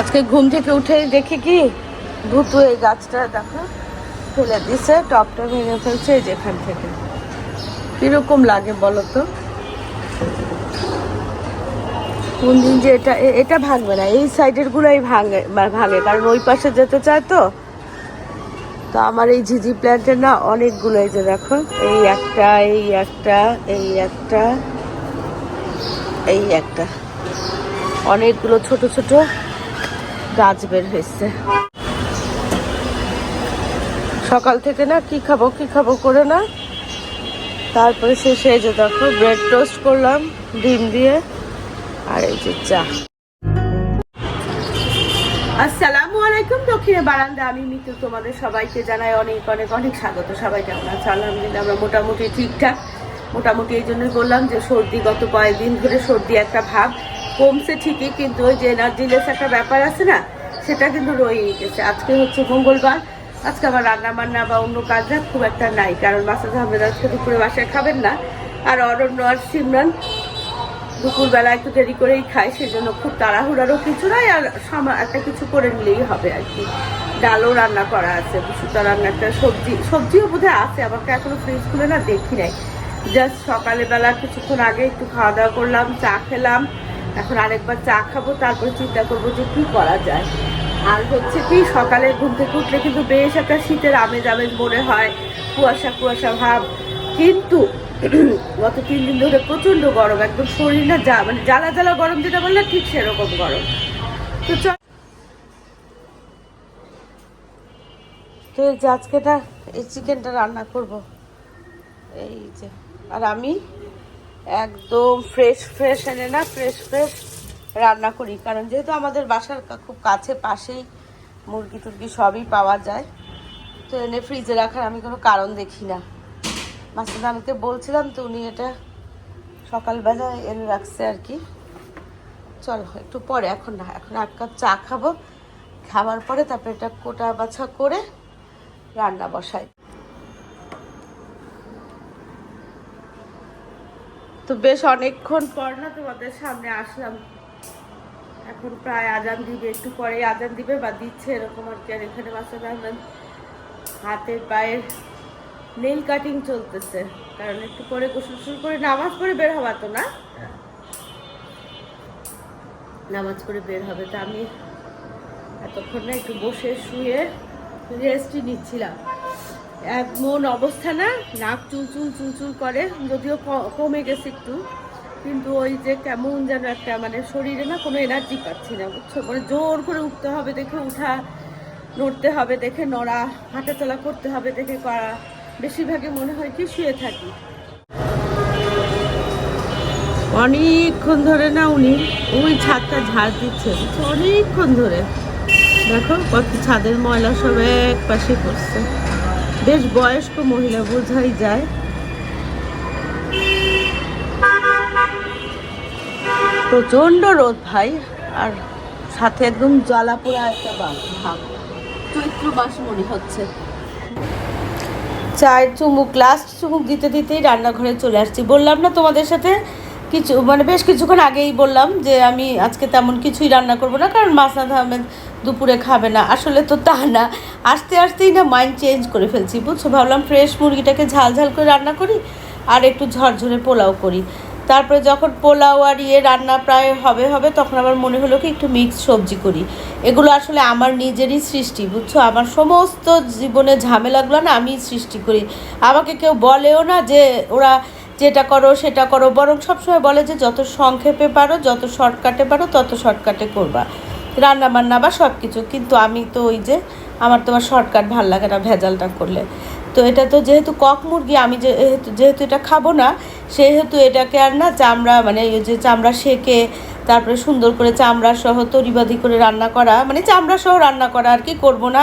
আজকে ঘুম থেকে উঠে দেখি কি? ভুতু এই গাছটা দেখো, ফেলে দিছে, টপটা ভেঙে ফেলছে এই যেখান থেকে। কীরকম লাগে বলো তো? কোন দিন যে এটা এটা ভাঙবে না, এই সাইডের গুলোই ভাঙে ভাঙে, কারণ ওই পাশে যেতে চায় তো। তো আমার এই ঝিঝি প্ল্যান্টের না অনেকগুলো এই যে দেখো, এই একটা এই একটা এই একটা এই একটা। অনেকগুলো ছোট ছোট। গাছ বের হয়েছে। সকাল থেকে না কি খাব কি খাব করে না। তারপরে শেষে যে দেখো ব্রেড টোস্ট করলাম, ডিম দিয়ে, আর এই যে চা। আসসালামু আলাইকুম দক্ষিণে বারান্দা। আমি মিতু, তোমাদের সবাইকে জানাই অনেক অনেক অনেক স্বাগত। সবাই কেমন আছে? আলহামদুলিল্লাহ, আমরা মোটামুটি ঠিকঠাক। মোটামুটি এই জন্যই বললাম যে সর্দি গত কয়েকদিন ধরে সর্দি একটা ভাব। কমছে ঠিকই, কিন্তু ওই যে এনার্জিলেস একটা ব্যাপার আছে না, সেটা কিন্তু রয়েই গেছে। আজকে হচ্ছে মঙ্গলবার, আজকে আমার রান্না বান্না বা অন্য কাজটা খুব একটা নাই, কারণ মাসাজ আহমেদ আজকে দুপুরে বাসায় খাবেন না। আর অরণ্য আর সিমরান দুপুরবেলা একটু দেরি করেই খায় সেই জন্য খুব তাড়াহুড়ারও কিছু নাই, আর একটা কিছু করে নিলেই হবে আর কি। ডালও রান্না করা আছে সুতা রান্না, একটা সবজি সবজিও বোধহয় আছে আমাকে এখনও ফ্রিজ খুলে না, দেখি নাই। জাস্ট সকালবেলা কিছুক্ষণ আগে একটু খাওয়া দাওয়া করলাম, চা খেলাম এখন আরেকবার চা খাব, তারপরে চিন্তা করব যে কি করা যায়। আর হচ্ছে কি, সকালে ঘুম থেকে উঠলে কিন্তু বেশ একটা শীতের আমেজ আমেজ মনে হয়, কুয়াশা কুয়াশা ভাব। কিন্তু গত তিন দিন ধরে প্রচণ্ড গরম, একদম শরীর না যা মানে জ্বালা জ্বালা গরম যেটা বললে ঠিক সেরকম গরম। তো চল তো যে এই চিকেনটা রান্না করব। এই যে, আর আমি একদম ফ্রেশ ফ্রেশ এনে না ফ্রেশ ফ্রেশ রান্না করি। কারণ যেহেতু আমাদের বাসার খুব কাছে পাশেই মুরগি টুরগি সবই পাওয়া যায়, তো এনে ফ্রিজে রাখার আমি কোনো কারণ দেখি না। মাসুদ আমাকে বলছিলাম তো, উনি এটা সকালবেলা এনে রাখছে আর কি। চলো, একটু পরে, এখন না, এখন এক কাপ চা খাব। খাবার পরে তারপরে এটা কোটা বাছা করে রান্না বসাই। তো বেশ অনেকক্ষণ পর না তোমাদের সামনে আসলাম। এখন প্রায় আজান দিবে একটু পরে আজান দিবে বা দিচ্ছে এরকম আর কি। আর এখানে মাসুদ আহমেদ হাতের পায়ের নেল কাটিং চলতেছে। কারণ একটু পরে গোসল শুরু করে নামাজ পড়ে বের হওয়া তো না? নামাজ পড়ে বের হবে। তো আমি এতক্ষণ না একটু বসে শুয়ে রেস্টই নিচ্ছিলাম। এমন অবস্থা না, নাক চুলচুল চুলচুল করে, যদিও কমে গেছে একটু, কিন্তু ওই যে কেমন যেন একটা মানে শরীরে না কোনো এনার্জি পাচ্ছি না, বুঝছ? মানে জোর করে উঠতে হবে দেখে উঠা, নড়তে হবে দেখে নড়া, হাঁটাচলা করতে হবে দেখে করা, বেশিরভাগই মনে হয় কি শুয়ে থাকি। অনেকক্ষণ ধরে না উনি ওই ছাদটা ঝাড় দিচ্ছে অনেকক্ষণ ধরে। দেখো কত ছাদের ময়লা সব এক পাশে করছে বেশ বয়স্ক মহিলা, বোঝাই যায়। প্রচণ্ড রোদ ভাই, আর সাথে একদম জ্বালা পোড়া একটা ভাব চৈত্র মাস মনে হচ্ছে। চায়ের চুমুক লাস্ট চুমুক দিতে দিতেই রান্নাঘরে চলে আসছি। বললাম না তোমাদের সাথে, কিছু মানে বেশ কিছুক্ষণ আগেই বললাম যে আমি আজকে তেমন কিছুই রান্না করব না, কারণ মাসনাদ আহমেদ দুপুরে খাবে না, আসলে তো তা না। আস্তে আস্তেই না মাইন্ড চেঞ্জ করে ফেলছি, বুঝছ? ভাবলাম ফ্রেশ মুরগিটাকে ঝাল ঝাল করে রান্না করি আর একটু ঝরঝরে পোলাও করি। তারপরে যখন পোলাও আর ইয়ে রান্না প্রায় হবে হবে, তখন আমার মনে হলো কি একটু মিক্স সবজি করি। এগুলো আসলে আমার নিজেরই সৃষ্টি, বুঝছ? আমার সমস্ত জীবনে ঝামেলাগুলো না আমি সৃষ্টি করি। আমাকে কেউ বলেও না যে ওরা যেটা করো, সেটা করো, বরং সবসময় বলে যে যত সংক্ষেপে পারো, যত শর্টকাটে পারো, তত শর্টকাটে করবা। রান্না বান্না বা সব কিছু কিন্তু আমি তো ওই যে আমার তোমার শর্টকাট ভালো লাগে না ভেজালটা করলে। তো এটা তো যেহেতু কক মুরগি, আমি যেহেতু যেহেতু এটা খাব না, সেহেতু এটাকে আর না চামড়া মানে এই যে চামড়া সেকে, তারপরে সুন্দর করে চামড়া সহ তরিবাদি করে রান্না করা মানে চামড়া সহ রান্না করা আর কি করব না।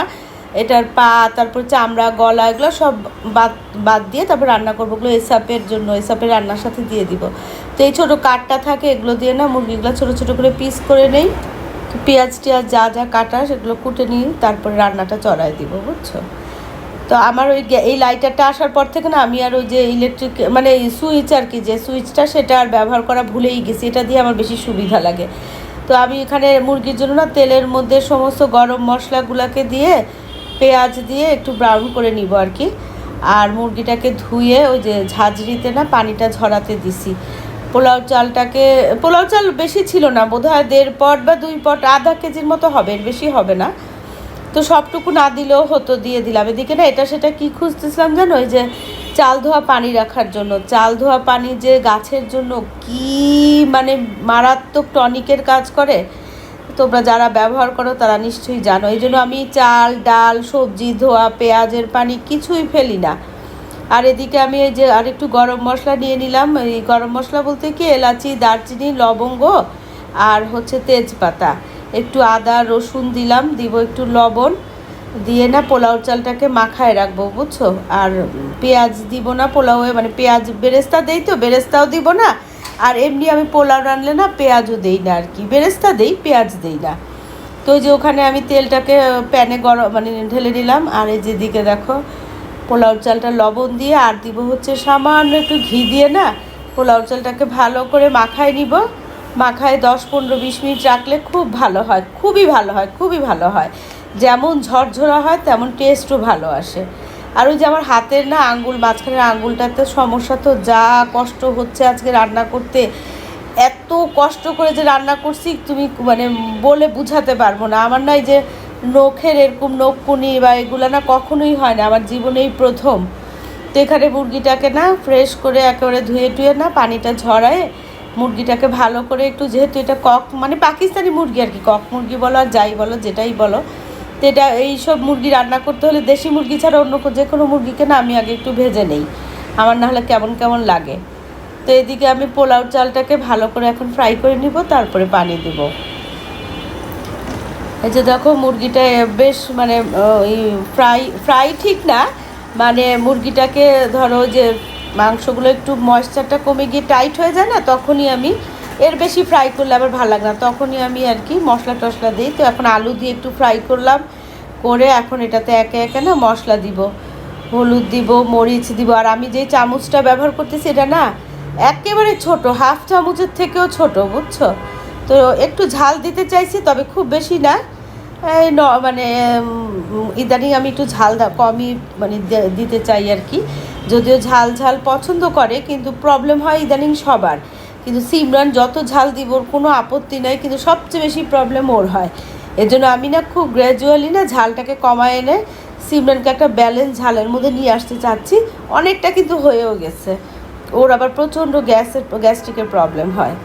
এটার পা, তারপর চামড়া, গলা, এগুলো সব বাদ বাদ দিয়ে তারপর রান্না করব, ওগুলো এসাপের জন্য এসাপের রান্নার সাথে দিয়ে দিব। তো এই ছোটো কাঠটা থাকে, এগুলো দিয়ে না মুরগিগুলো ছোটো ছোটো করে পিস করে নেই। পেঁয়াজ টিয়াজ যা যা কাটা সেগুলো কুটে নিই তারপরে রান্নাটা চড়াই দিব, বুঝছ? তো আমার ওই এই লাইটারটা আসার পর থেকে না আমি আর ওই যে ইলেকট্রিক মানে সুইচ আর কি, যে সুইচটা সেটা আর ব্যবহার করা ভুলেই গেছি, এটা দিয়ে আমার বেশি সুবিধা লাগে। তো আমি এখানে মুরগির জন্য না তেলের মধ্যে সমস্ত গরম মশলাগুলোকে দিয়ে পেঁয়াজ দিয়ে একটু ব্রাউন করে নিব আর কি। আর মুরগিটাকে ধুয়ে ওই যে ঝাঁঝরিতে না পানিটা ঝরাতে দিছি। পোলাও চালটাকে, পোলাও চাল বেশি ছিল না, বোধহয় দেড় পট বা দুই পট, আধা কেজির মতো হবে, এর বেশি হবে না। তো সবটুকু না দিলেও হতো, দিয়ে দিলাম। এদিকে না, এটা সেটা কি খুঁজতেছিলাম জানো? ওই যে চাল ধোয়া পানি রাখার জন্য। চাল ধোয়া পানি যে গাছের জন্য কি মানে মারাত্মক টনিকের কাজ করে, তোমরা যারা ব্যবহার করো তারা নিশ্চয়ই জানো। এই জন্য আমি চাল, ডাল, সবজি, ধোয়া, পেঁয়াজের পানি কিছুই ফেলি না। আর এদিকে আমি এই যে আর একটু গরম মশলা নিয়ে নিলাম। এই গরম মশলা বলতে কি? এলাচি, দারচিনি, লবঙ্গ আর হচ্ছে তেজপাতা। একটু আদা, রসুন দিলাম, দিব একটু লবণ। দিয়ে না পোলাও চালটাকে মাখায় রাখব, বুঝছ? আর পেঁয়াজ দিব না পোলাওয়ে মানে পেঁয়াজ বেরেস্তা দেই তো, বেরেস্তাও দিব না। আর এমনি আমি পোলাও রানলে না পেঁয়াজও দেই না আর কি বেরেস্তা দেই, পেঁয়াজ দেই না। তো যে ওখানে আমি তেলটাকে প্যানে গরম মানে ঢেলে নিলাম। আর এই যেদিকে দেখো পোলাও চালটা লবণ দিয়ে, আর দিব হচ্ছে সামান্য একটু ঘি দিয়ে না, পোলাও চালটাকে ভালো করে মাখায় নিব। মাখায় দশ, পনেরো, বিশ মিনিট রাখলে খুব ভালো হয়, খুবই ভালো হয়, খুবই ভালো হয়। যেমন ঝরঝরা হয়, তেমন টেস্টও ভালো আসে। আর ওই যে আমার হাতের না আঙ্গুল, মাঝখানের আঙ্গুলটাতে সমস্যা তো, যা কষ্ট হচ্ছে আজকে রান্না করতে, এত কষ্ট করে যে রান্না করছি, তুমি মানে বলে বুঝাতে পারব না। আমার না এই যে নখের এরকম নখ নখকুনি বা এগুলো না কখনোই হয় না। আমার জীবনেই প্রথম। তো এখানে মুরগিটাকে না ফ্রেশ করে একেবারে ধুয়ে টুয়ে না পানিটা ঝরায় মুরগিটাকে ভালো করে একটু যেহেতু এটা কক মানে পাকিস্তানি মুরগি আর কি, কক মুরগি বলো আর যাই বলো, যেটাই বলো। তো এটা এইসব মুরগি রান্না করতে হলে দেশি মুরগি ছাড়া অন্য যে কোনো মুরগিকে না আমি আগে একটু ভেজে নেই। আমার না হলে কেমন কেমন লাগে। তো এদিকে আমি পোলাও চালটাকে ভালো করে এখন ফ্রাই করে নিব, তারপরে পানি দিব। এই যে দেখো, মুরগিটা বেশ মানে ওই ফ্রাই ফ্রাই ঠিক না মানে মুরগিটাকে ধরো যে মাংসগুলো একটু ময়েশ্চারটা কমে গিয়ে টাইট হয়ে যায় না, তখনই আমি এর বেশি ফ্রাই করলে আবার ভালো লাগে না। তখনই আমি আর কি মশলা টশলা দিই। তো এখন আলু দিয়ে একটু ফ্রাই করলাম, করে এখন এটাতে একে একে না মশলা দিব। হলুদ দিব, মরিচ দিব। আর আমি যে চামচটা ব্যবহার করতেছি, এটা না একেবারে ছোট হাফ চামচের থেকেও ছোট, বুঝছ? তো একটু ঝাল দিতে চাইছি, তবে খুব বেশি না। ন মানে ইদানিং আমি একটু ঝাল কমই মানে দিতে চাই আর কি। যদিও ঝাল ঝাল পছন্দ করে, কিন্তু প্রবলেম হয় ইদানিং সবার। কিন্তু সিমরান যত ঝাল দিব, ওর কোনো আপত্তি নাই, কিন্তু সবচেয়ে বেশি প্রবলেম ওর হয়। এর জন্য আমি না খুব গ্র্যাজুয়ালি না ঝালটাকে কমায় এনে সিমরানকে একটা ব্যালেন্স ঝালের মধ্যে নিয়ে আসতে চাচ্ছি। অনেকটা কিন্তু হয়েও গেছে। ওর আবার প্রচণ্ড গ্যাসের, গ্যাস্ট্রিকের প্রবলেম হয়।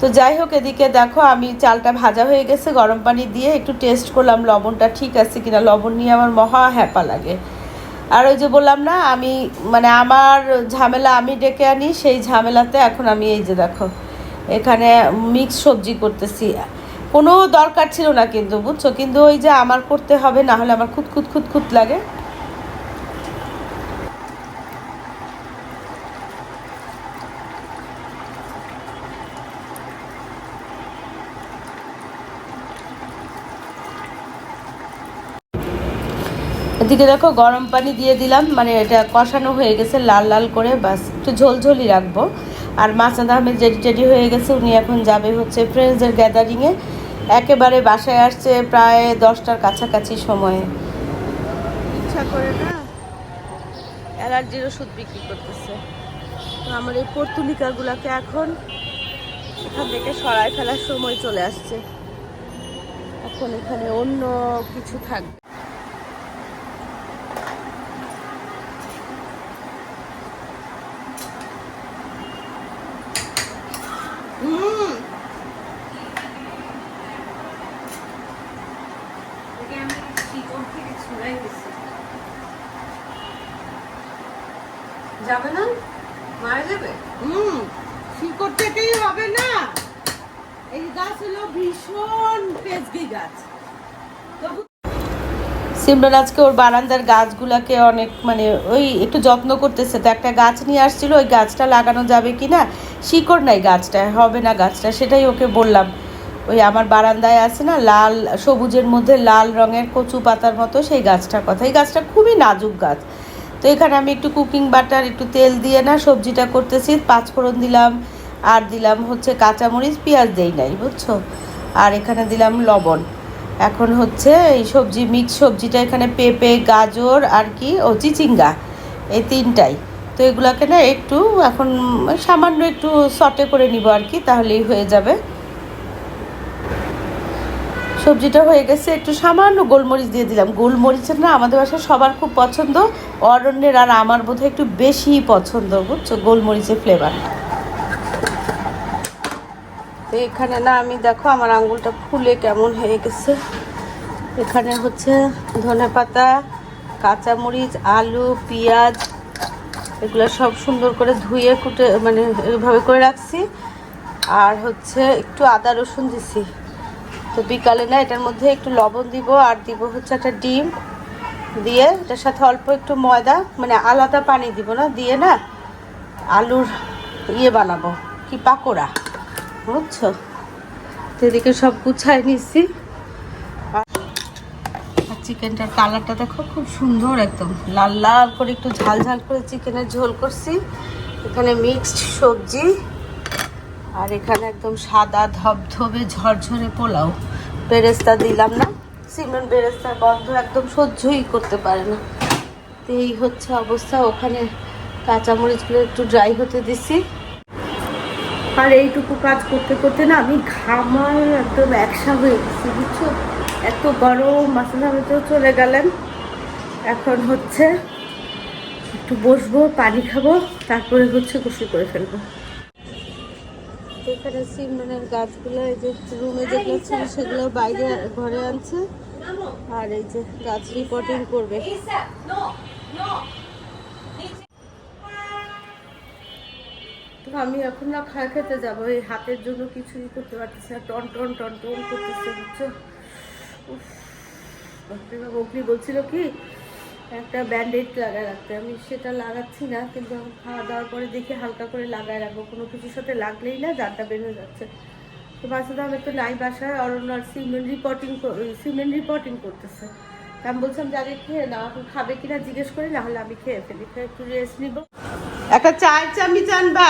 তো যাই হোক, এদিকে দেখো আমি চালটা ভাজা হয়ে গেছে, গরম পানি দিয়ে একটু টেস্ট করলাম, লবণটা ঠিক আছে কিনা, লবণ নিয়ে আমার মহা হ্যাপা লাগে। আর ওই যে বললাম না, আমি মানে আমার ঝামেলা আমি ডেকে আনি, সেই ঝামেলাতে এখন আমি এই যে দেখো, এখানে মিক্স সবজি করতেছি। কোনো দরকার ছিল না কিন্তু, বুঝছ? কিন্তু ওই যে আমার করতে হবে, না হলে আমার খুদ খুদ খুদ খুদ লাগে। এদিকে দেখো গরম পানি দিয়ে দিলাম মানে এটা কষানো হয়ে গেছে লাল লাল করে, বাস একটু ঝোলঝোলই রাখব। আর মাসাদ আহমেদ রেডি টেডি হয়ে গেছে, উনি এখন যাবে হচ্ছে ফ্রেন্ডসদের গ্যাদারিংয়ে একেবারে বাসায় আসছে প্রায় দশটার কাছাকাছি সময়ে। ইচ্ছা করে না? অ্যালার্জির ওষুধ বিক্রি করতেছে। তো আমার এই পর্তুলিকাগুলোকে এখন এখান থেকে সরায় ফেলার সময় চলে আসছে। এখন এখানে অন্য কিছু থাকবে হুম যাবে না মারা যাবে হুম শিকড় থেকেই হবে না এই গাছ হলো ভীষণ গাছ। সিমরান, আজকে ওর বারান্দার গাছগুলাকে অনেক মানে ওই একটু যত্ন করতেছে। তো একটা গাছ নিয়ে আসছিল, ওই গাছটা লাগানো যাবে কি না শিকড় নাই গাছটা, হবে না গাছটা, সেটাই ওকে বললাম। ওই আমার বারান্দায় আছে না, লাল, সবুজের মধ্যে লাল রঙের কচু পাতার মতো সেই গাছটার কথা। এই গাছটা খুবই নাজুক গাছ। তো এখানে আমি একটু কুকিং বাটার একটু তেল দিয়ে না সবজিটা করতেছি, পাঁচফোড়ন দিলাম আর দিলাম হচ্ছে কাঁচামরিচ, পেঁয়াজ দেই নাই, বুঝছ? আর এখানে দিলাম লবণ। এখন হচ্ছে এই সবজি, মিক্স সবজিটা এখানে পেঁপে, গাজর আর কি, ও চিচিঙ্গা, এই তিনটাই। তো এগুলাকে না একটু এখন সামান্য একটু সটে করে নিব আর কি, তাহলেই হয়ে যাবে। সবজিটা হয়ে গেছে, একটু সামান্য গোলমরিচ দিয়ে দিলাম। গোলমরিচের না আমাদের বাসায় সবার খুব পছন্দ, অরণ্যের আর আমার বোধহয় একটু বেশি পছন্দ, বুঝছ, গোলমরিচের ফ্লেভার তো এখানে না আমি দেখো আমার আঙ্গুলটা ফুলে কেমন হয়ে গেছে। এখানে হচ্ছে ধনে পাতা, কাঁচামরিচ, আলু, পেঁয়াজ, এগুলো সব সুন্দর করে ধুয়ে কুটে মানে এইভাবে করে রাখছি। আর হচ্ছে একটু আদা রসুন দিছি। তো বিকালে না এটার মধ্যে একটু লবণ দিব আর দিব হচ্ছে একটা ডিম। দিয়ে এটার সাথে অল্প একটু ময়দা মানে আলাদা পানি দিব না, দিয়ে না আলুর ইয়ে বানাবো, কি পাকোড়া। বুঝছ? এদিকে সব গুছাই নিচ্ছি আর চিকেনটার কালারটা দেখো খুব সুন্দর একদম। লাল লাল করে একটু ঝাল ঝাল করে চিকেনের ঝোল করছি। এখানে মিক্সড সবজি আর এখানে একদম সাদা ধবধবে ঝরঝরে পোলাও। বেরেস্তা দিলাম না। সিমেন্ট বেরেস্তার গন্ধ একদম সহ্যই করতে পারে না। তো এই হচ্ছে অবস্থা। ওখানে কাঁচামরিচগুলো একটু ড্রাই হতে দিছি। আর এইটুকু কাজ করতে করতে না আমি ঘামায় একদম একসা হয়ে গেছি, বুঝছ? এত গরম মাসে তো চলে গেলেন। এখন হচ্ছে একটু বসবো, পানি খাব, তারপরে হচ্ছে গোসল করে ফেলব। এখানে সিমনের গাছগুলো, এই যে রুমে যেগুলো ছিল সেগুলো বাইরে ঘরে আনছে। আর এই যে গাছ রিপোর্টিং করবে। আমি এখন না খায় খেতে যাব, এই হাতের জন্য কিছুই করতে পারতেছি না, টন টন টন টন করতেছে, বুঝছ? অগ্নি বলছিল কি, একটা ব্যান্ডেড লাগায় রাখতে। আমি সেটা লাগাচ্ছি না, কিন্তু এখন খাওয়া দাওয়ার পরে দেখি হালকা করে লাগায় রাখব। কোনো কিছুর সাথে লাগলেই না জারটা বের হয়ে যাচ্ছে। তো বাচ্চাটা আমি তো নাই বাসায়, অরণ্য আর সিমেন্ট রিপোর্টিং সিমেন্ট রিপোর্টিং করতেছে। আমি বলছিলাম যে, আগে খেয়ে না এখন খাবে কিনা জিজ্ঞেস করি না হলে আমি খেয়ে ফেলি। একটু রেস্ট নিব। একটা চায়ের চামি জানবা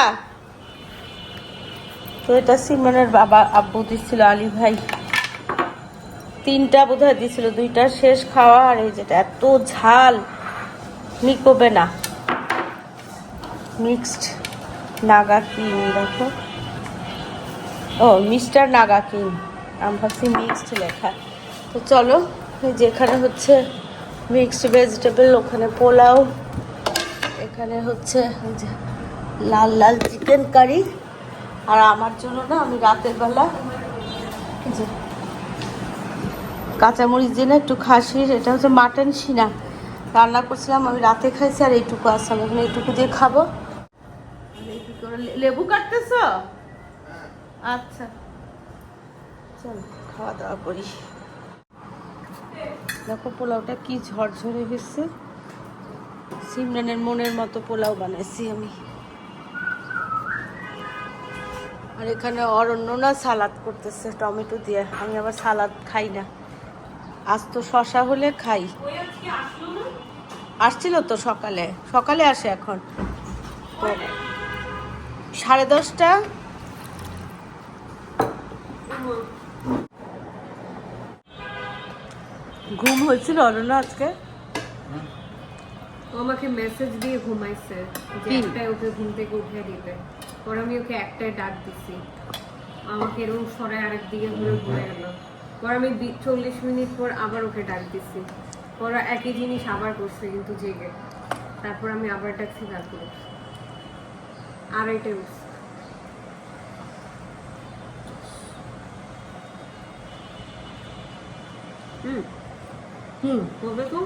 তো এটা সিমনের বাবা আব্বু দিচ্ছিল, আলী ভাই। তিনটা বোধহয় দিছিল, দুইটা শেষ খাওয়া, আর এই যেটা এত ঝাল নিকোবে না। মিক্সড নাগা কিং দেখো। ও, মিস্টার নাগা কিং ভাবছি মিক্সড লেখা। তো চলো যেখানে হচ্ছে মিক্সড ভেজিটেবল, ওখানে পোলাও, এখানে হচ্ছে লাল লাল চিকেন কারি। আর আমার জন্য না আমি রাতের বেলা যে কাঁচামরিচ দিয়ে না একটু খাসির এটা হচ্ছে মাটন সিনা রান্না করছিলাম আমি রাতে খাইছি আর এইটুকু আছে আমি এখন এইটুকু দিয়ে খাব। করে লেবু কাটতেছ? আচ্ছা। চল খাওয়া দাওয়া করি। দেখো পোলাওটা কি ঝরঝরে হয়েছে। সিমরানের মনের মতো পোলাও বানাইছি আমি। আর এখানে অরণ্য না সালাদ করতেছে টমেটো দিয়ে। আমি আবার সালাদ খাই না। আজ তো শশা হলে খাই। আসছিল তো সকালে। সকালে আসে এখন। তো সাড়ে দশটা। ঘুম হয়েছিল অরণ্য আজকে? আমাকে মেসেজ দিয়ে ঘুমাইছে যে ওকে ঘুম থেকে উঠে দিতে পরে আমি ওকে একটাই ডাক দিছি। আমাকে এরকম সরাই আরেক দিকে ঘুরে ঘুরে গেল পর আমি চল্লিশ মিনিট পর আবার ওকে ডাক দিছি। পরে একই জিনিস আবার করছে, কিন্তু জেগে। তারপর আমি আবার ডাকছি তারপরে আড়াইটে উঠছে। হুম হুম তো?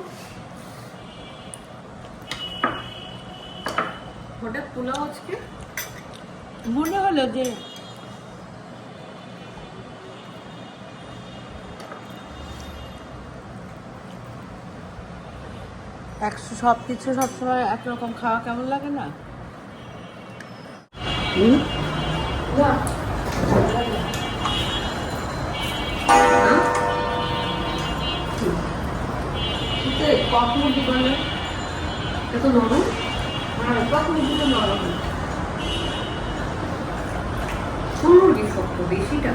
হঠাৎ পোলাও আজকে? মনে হলো যে একশো সব কিছু সবসময় একরকম খাওয়া কেমন লাগে না না কখন কি বলে এত নরম হ্যাঁ কখন দিতে নরম শুনুন শক্ত বেশিটা।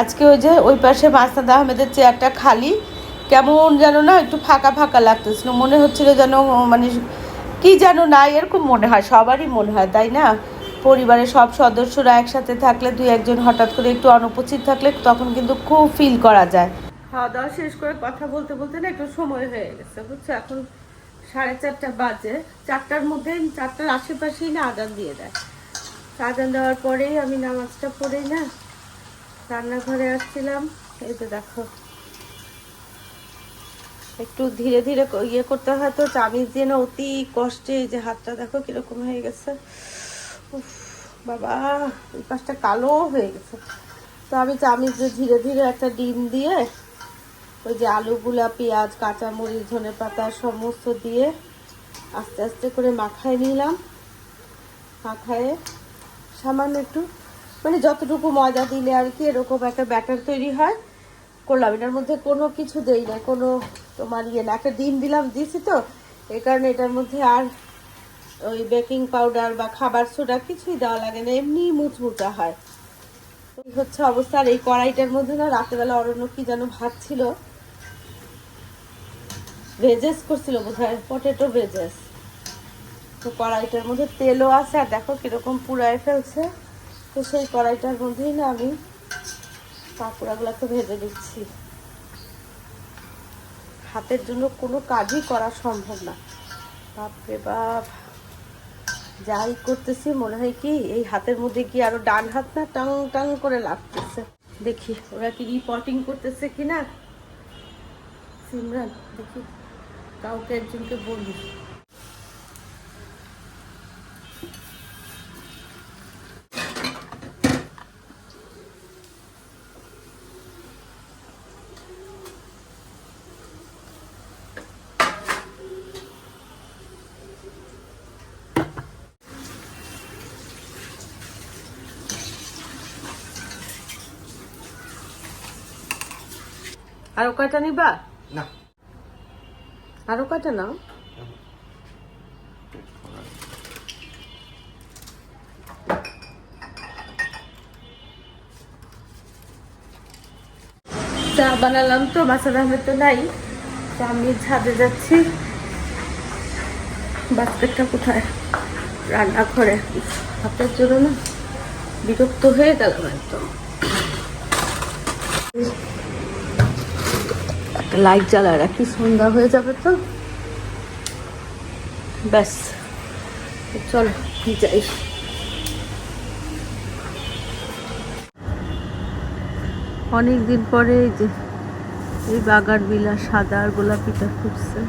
আজকে ওই যে ওই পাশে মাস্তাদ আহমেদের চেয়ারটা খালি কেমন যেন না একটু ফাঁকা ফাঁকা লাগতেছিল। মনে হচ্ছিল যেন মানে কি যেন না এরকম মনে হয় সবারই মনে হয় তাই না? পরিবারের সব সদস্যরা একসাথে থাকলে দুই একজন হঠাৎ করে একটু অনুপস্থিত থাকলে তখন কিন্তু খুব ফিল করা যায়। খাওয়া দাওয়া শেষ করে কথা বলতে বলতে না একটু সময় হয়ে গেছে বুঝছ? এখন সাড়ে চারটা বাজে। চারটার মধ্যে চারটার আশেপাশেই না আদান দিয়ে দেয়। আদান দেওয়ার পরেই আমি নামাজটা পড়েই না রান্নাঘরে আসছিলাম। এই তো দেখো। একটু ধীরে ধীরে ইয়ে করতে হয় তো চামিচ দিয়ে না অতি কষ্টে যে হাতটা দেখো কীরকম হয়ে গেছে। উফ, বাবা এই পাশটা কালো হয়ে গেছে। তো আমি চামিচ দিয়ে ধীরে ধীরে একটা ডিম দিয়ে ওই যে আলুগুলা পেঁয়াজ, কাঁচামরিচ, ধনে পাতা সমস্ত দিয়ে আস্তে আস্তে করে মাখায় নিলাম। মাখায়ে সামান্য একটু মানে যতটুকু ময়দা দিলে আর কি এরকম একটা ব্যাটার তৈরি হয়। করলাম এটার মধ্যে কোনো কিছু দেই না, কোনো তোমার ইয়ে না। একটা ডিম দিলাম দিয়েছি তো এই কারণে এটার মধ্যে আর ওই বেকিং পাউডার বা খাবার সোডা কিছুই দেওয়া লাগে না, এমনি মুচমুচা হয়। হচ্ছে অবস্থা, আর এই কড়াইটার মধ্যে না রাতেবেলা অরণ্য কি যেন ভাত ছিল। ভেজেস করছিল বোধহয় পটেটো ভেজেস। তো কড়াইটার মধ্যে তেলও আছে, আর দেখো কীরকম পুড়ায় ফেলছে। তো সেই কড়াইটার মধ্যেই না আমি পাকোড়াগুলোকে ভেজে দিচ্ছি হাতের জন্য কোনো কাজই করা সম্ভব না। বাপরে বাপ। যাই করতেছি, মনে হয় কি এই হাতের মধ্যে কি আরও ডান হাত না টাং টাং করে লাগতেছে। দেখি, ওরা কি রিপোর্টিং করতেছে কিনা? সিমরান, দেখি। কাউকে একজনকে বলি আরও কয়টা নিবা? আরও কয়টা নাও? চা বানালাম তো মাসাদ আহমেদ তো নাই। তো আমি ছাদে যাচ্ছি। বাস্কেটটা কোথায়? রান্না করে হাতের জন্য না, বিরক্ত হয়ে গেলাম একদম। লাইট জ্বালায় রাখি। সন্ধ্যা হয়ে যাবে তো। ব্যাস। চলো যাই। অনেক দিন পরে এই যে এই বাগার বিলা সাদা আর গোলাপিটা ফুটছে।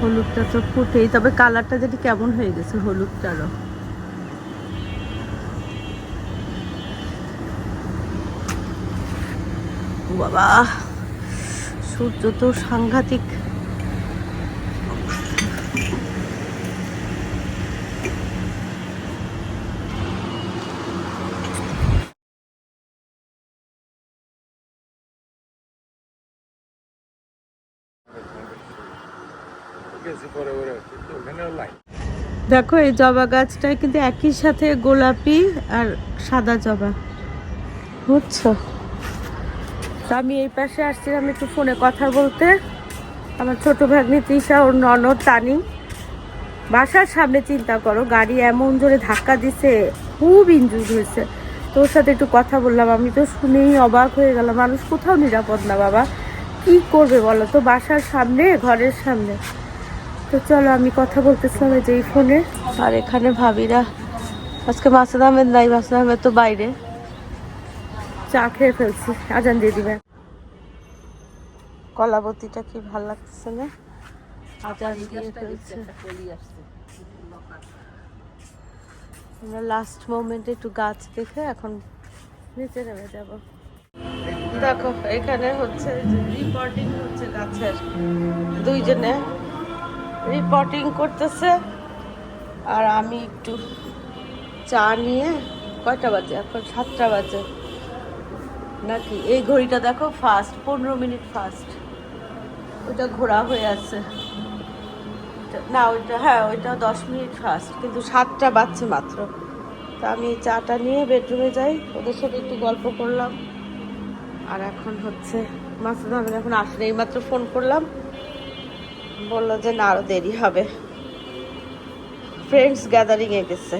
হলুদটা তো ফুটেই তবে কালারটা যেটি কেমন হয়ে গেছে হলুদটারও। বাবা! সূর্য তো সাংঘাতিক। দেখো, এই জবা গাছটায় কিন্তু একই সাথে গোলাপি আর সাদা জবা। বুঝছ? তো আমি এই পাশে আসছিলাম একটু ফোনে কথা বলতে। আমার ছোট ভাগ্নি তৃষা, ওর ননদ টানি বাসার সামনে চিন্তা করো, গাড়ি এমন জোরে ধাক্কা দিছে, খুব ইনজুর হয়েছে। তোর সাথে একটু কথা বললাম, আমি তো শুনেই অবাক হয়ে গেলাম, মানুষ কোথাও নিরাপদ না বাবা। কি করবে বলো তো, বাসার সামনে, ঘরের সামনে? তো চলো, আমি কথা বলতেছিলাম এই যে এই ফোনে। আর এখানে ভাবিরা, আজকে মাসুদ আহমেদ নাই, মাসুদ আহমেদ তো বাইরে। চা খেয়ে ফেলছি। আজান দিয়ে দিবে। কলাবতীটা কি ভালো লাগছে না? আজান দিয়ে ফেলছে। আমরা লাস্ট মোমেন্টে একটু গাছ দেখে এখন নিচে নেমে যাব। দেখো এখানে হচ্ছে রিপোর্টিং হচ্ছে গাছের। দুইজনে রিপোর্টিং করতেছে। আর আমি একটু চা নিয়ে কয়টা বাজে? এখন সাতটা বাজে। নাকি? এই ঘড়িটা দেখো ফাস্ট পনেরো মিনিট ফাস্ট ওইটা ঘোরা হয়ে আছে। না, ওইটা হ্যাঁ ওইটা দশ মিনিট ফাস্ট কিন্তু সাতটা বাজছে মাত্র। তা আমি চাটা নিয়ে বেডরুমে যাই, ওদের সাথে একটু গল্প করলাম। আর এখন হচ্ছে, মাসুদ আহমেদ এখন আসলে এই মাত্র ফোন করলাম। বলল যে না আরও দেরি হবে। ফ্রেন্ডস গ্যাদারিংয়ে গেছে।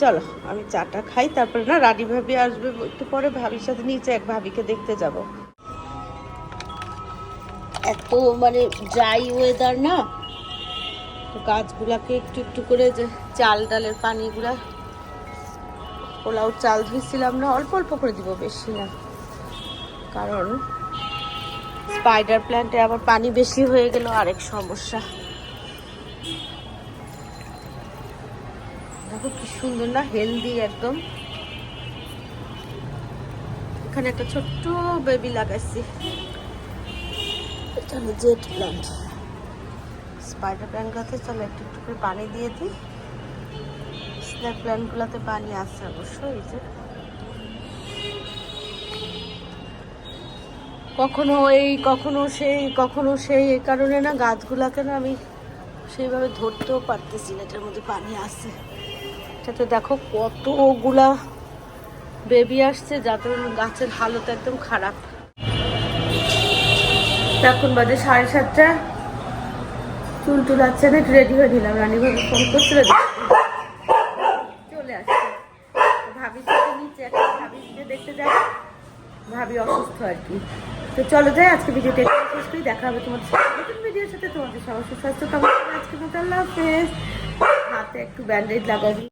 চলো, আমি চাটা খাই, তারপরে না রানী ভাবি আসবে, একটু পরে ভাবির সাথে নিচে এক ভাবিকে দেখতে যাব। এত মানে ড্রাই ওয়েদার না? গাছগুলাকে একটু একটু করে যে চাল ডালের পানিগুলা পোলাও চাল ধুইছিলাম না, অল্প অল্প করে দিব বেশি না। কারণ স্পাইডার প্ল্যান্টে আবার পানি বেশি হয়ে গেল, আরেক সমস্যা। সুন্দর না হেলদি একদম। এখানে একটা ছোট্ট বেবি লাগাইছি। এটা হলো জেট প্ল্যান্ট স্পাইডার প্ল্যান্টগুলোতে চলো, একটু একটু করে পানি দিয়ে দিই। স্নেক প্ল্যান্টগুলোতে পানি আছে অবশ্যই এই যে। কখনো এই, কখনো সেই কখনো সেই, এই কারণে না গাছগুলাকে না আমি সেইভাবে ধরতেও পারতেছি না, এটার মধ্যে পানি আছে। এটাতে দেখো কতগুলা বেবি আসছে, যাতে গাছের হালত একদম খারাপ। এখন বাজে সাড়ে সাতটা। চুল টুল আছে না রেডি হয়ে নিলাম। রানী ভাবি ফোন করছিল। চলে ভাবি ভাবিকে দেখতে ভাবি অসুস্থ আর কি। তো চলো যাই, আজকে দেখা হবে তোমাদের ভিডিওর সাথে। তোমাদের সবার সুস্বাস্থ্য কামনা আজকে মতো আল্লাহ হাতে একটু ব্যান্ডেজ দিই।